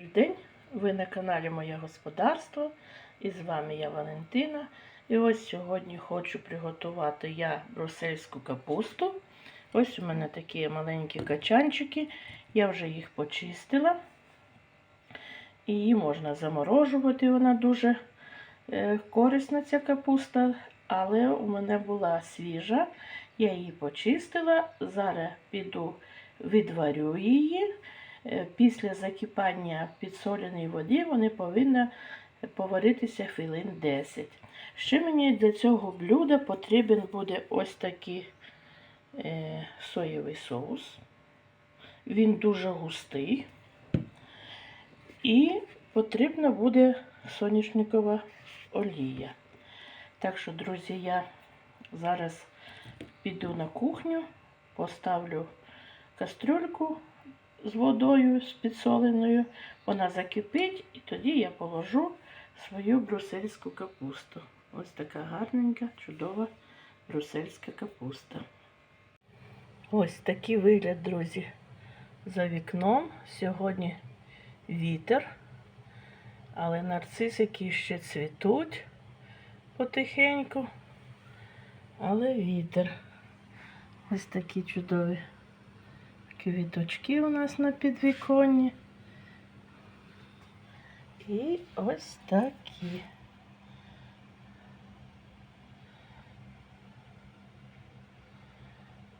Добрий день, ви на каналі Моє Господарство і з вами я Валентина. І ось сьогодні хочу приготувати я брусельську капусту. Ось у мене такі маленькі качанчики. Я вже їх почистила. І її можна заморожувати, вона дуже е, корисна ця капуста. Але у мене була свіжа, я її почистила. Зараз піду відварю її. Е, Після закипання підсоленої води вони повинні поваритися хвилин 10. Ще мені для цього блюда потрібен буде ось такий е, соєвий соус. Він дуже густий. І потрібна буде соняшникова олія. Так що, друзі, я зараз піду на кухню, поставлю кастрюльку з водою, з підсоленою. Вона закипить, і тоді я положу свою брусельську капусту. Ось така гарненька, чудова брусельська капуста. Ось такий вигляд, друзі, за вікном. Сьогодні вітер, але нарцисики ще цвітуть потихеньку, але вітер. Ось такі чудові квіточки у нас на підвіконні. І ось такі.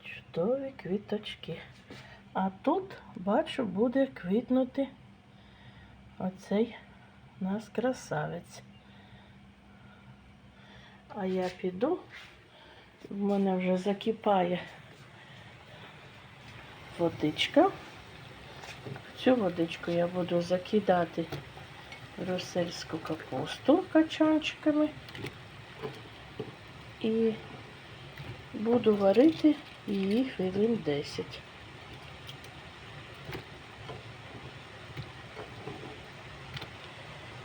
Чудові квіточки. А тут, бачу, буде квітнути оцей нас красавець. А я піду, в мене вже закипає водичка. В цю водичку я буду закидати русельську капусту качанчиками і буду варити її хвилин 10.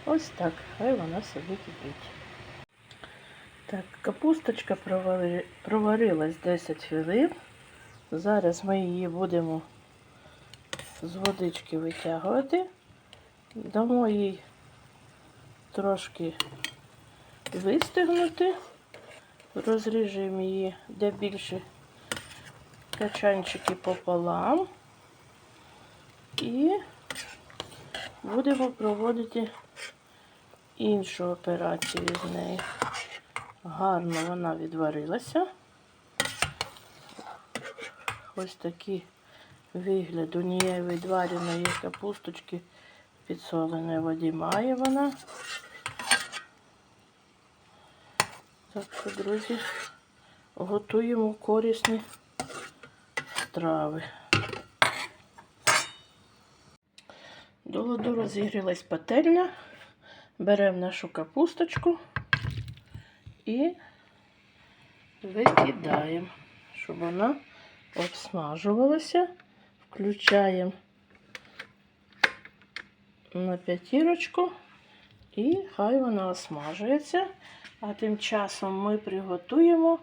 Ось так, хай вона собі кипить. Так, капусточка проварилась 10 хвилин. Зараз ми її будемо з водички витягувати. Дамо їй трошки вистигнути. Розріжемо її де більше качанчики пополам. І будемо проводити іншу операцію з нею. Гарно вона відварилася. Ось такий вигляд однієї відвареної капусточки підсоленої воді має вона. Так що, друзі, готуємо корисні страви. До ладу розігрілась пательня. Беремо нашу капусточку і викидаємо, щоб вона обсмажувалася. Включаємо на п'ятірочку і хай вона осмажується. А тим часом ми приготуємо,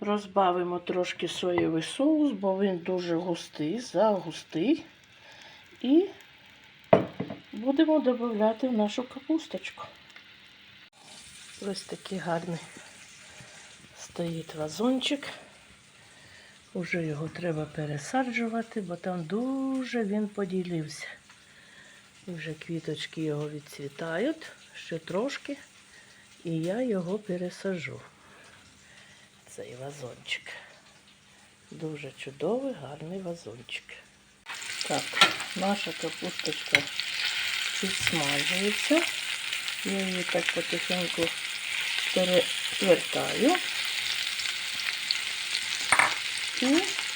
розбавимо трошки соєвий соус, бо він дуже густий, загустий. І будемо додати в нашу капусточку. Ось такий гарний стоїть вазончик. Уже його треба пересаджувати, бо там дуже він поділився. І вже квіточки його відцвітають ще трошки. І я його пересажу. Цей вазончик. Дуже чудовий, гарний вазончик. Так, наша капусточка підсмажується. Я її так потихеньку перевертаю. І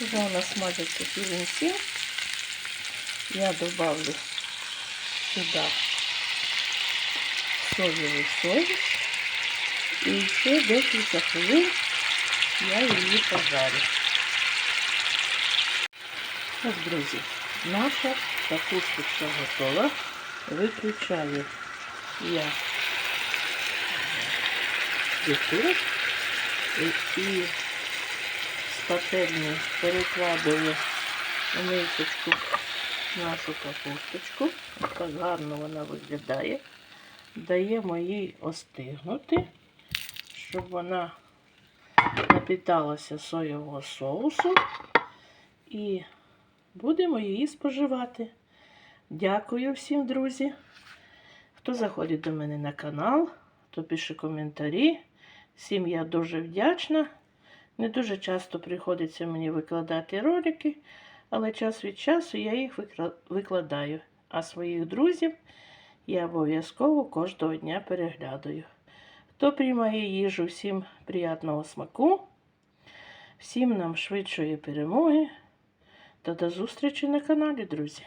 вже вона смажиться хвилин 7. Я добавлю сюди соєвий соус. І ще декілька хвилин я її пожарю. Ось, друзі, наша капусточка готова. Виключаю я дефір і, і з перекладую у мисочку нашу капусточку. Ось Так гарно вона виглядає. Даємо їй остигнути, щоб вона напіталася соєвого соусу. І будемо її споживати. Дякую всім, друзі. Хто заходить до мене на канал, хто пише коментарі. Всім я дуже вдячна. Не дуже часто приходиться мені викладати ролики, але час від часу я їх викладаю. А своїх друзів я обов'язково кожного дня переглядаю. Хто приймає їжу, всім приятного смаку, всім нам швидшої перемоги та до зустрічі на каналі, друзі.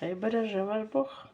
Хай береже ваш Бог.